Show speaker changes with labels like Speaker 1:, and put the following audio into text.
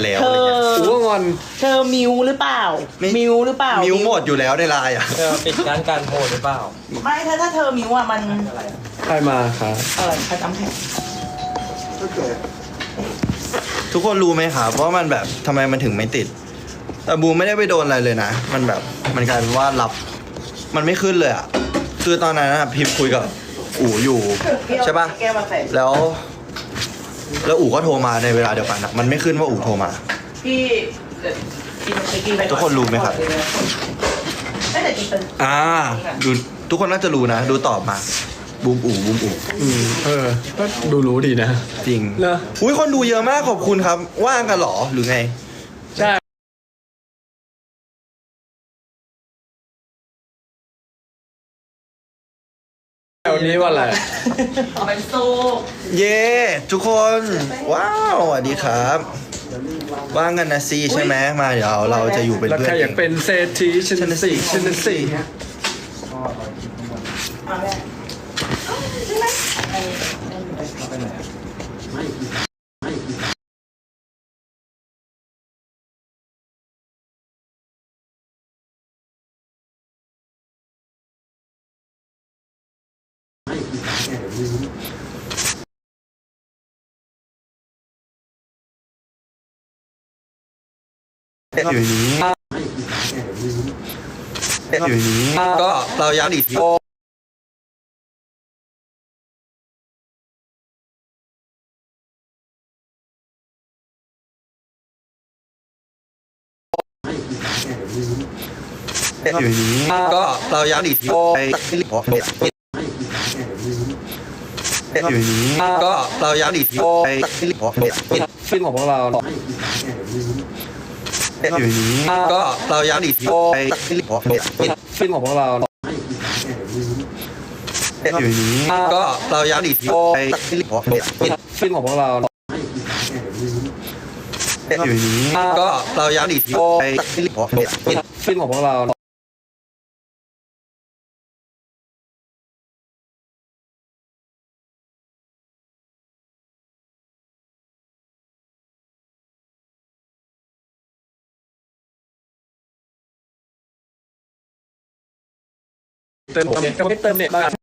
Speaker 1: แล้ว
Speaker 2: เธ
Speaker 1: อะไร
Speaker 2: อ
Speaker 1: เงี้ย
Speaker 3: กูก็งอน
Speaker 2: เธอมิวหรือเปล่า
Speaker 1: ไม่
Speaker 2: มิวหรือเปล่า
Speaker 1: มิ
Speaker 2: มิ
Speaker 1: วหมดอยู่แล้วในไลน์อะ
Speaker 4: เออปิดการการโทรหรือเปล่า
Speaker 2: ไม่ถ้าถ้าเธอมิวอะมัน
Speaker 3: ใครมาครับ
Speaker 2: เออประจำแผง
Speaker 1: ทุกคนรู้ไหมครับว่ามันแบบทำไมมันถึงไม่ติด แต่บูมไม่ได้ไปโดนอะไรเลยนะ มันแบบมันกลายเป็นว่ารับมันไม่ขึ้นเลยอะ คือตอนนั้นอะพิมพ์คุยกับอู๋อยู่ ใช่ปะ
Speaker 2: แก้วมาใส่
Speaker 1: แล้ว แล้วอู๋ก็โทรมาในเวลาเดียวกันอะมันไม่ขึ้นว่าอู๋โทรมา
Speaker 2: พี่เดี๋ยวกินไปกินไป
Speaker 1: ทุกคนรู้ไหมครับ
Speaker 2: ไม่แต่กินเป็น
Speaker 1: อ่าดูทุกคนน่าจะรู้นะ ดูตอบมา บูมอู๋บูมอู๋
Speaker 3: อืมเออ ก็ดูรู้ดีนะ
Speaker 1: จริง
Speaker 3: เหรอ
Speaker 1: อุ้ยคนดูเยอะมากขอบคุณครับ ว่างกันเหรอหรือไง
Speaker 3: วันนี้วันอะไร
Speaker 2: เอาเป็นโซ่
Speaker 1: เย้ทุกคน ว้าวสวัสดีครับ ว่างกันนะซีใช่ไหมมาเดี๋ยวเราจะอยู่เป็น
Speaker 3: แล้ว
Speaker 1: เพื่อ
Speaker 3: ใคร
Speaker 1: น
Speaker 3: อยากเป็นเศรษฐีชนสี่ชนสี่
Speaker 2: เอาแม่
Speaker 1: อยู่นี้อยู่นี้ก็เราย้ำอีกทีอยู่นี้ก็เราย้ำอีกทีไป อยู่นี้ก็เราย้ำอีกทีไป
Speaker 3: ฟิล์มของพวกเรา
Speaker 1: อยู่นี้ก็เราย้ำอีกทีไป
Speaker 3: ฟิล์มของพวกเรา
Speaker 1: อยู่นี้ก็เราย้ำอีกทีไป
Speaker 3: ฟิล์มของพวกเรา
Speaker 1: อยู่นี้ก็เราย้ำอีกทีไป
Speaker 3: ฟิล์มของพวกเรา เติมเน็ตก็ไม่เติมเน็ตบ้าง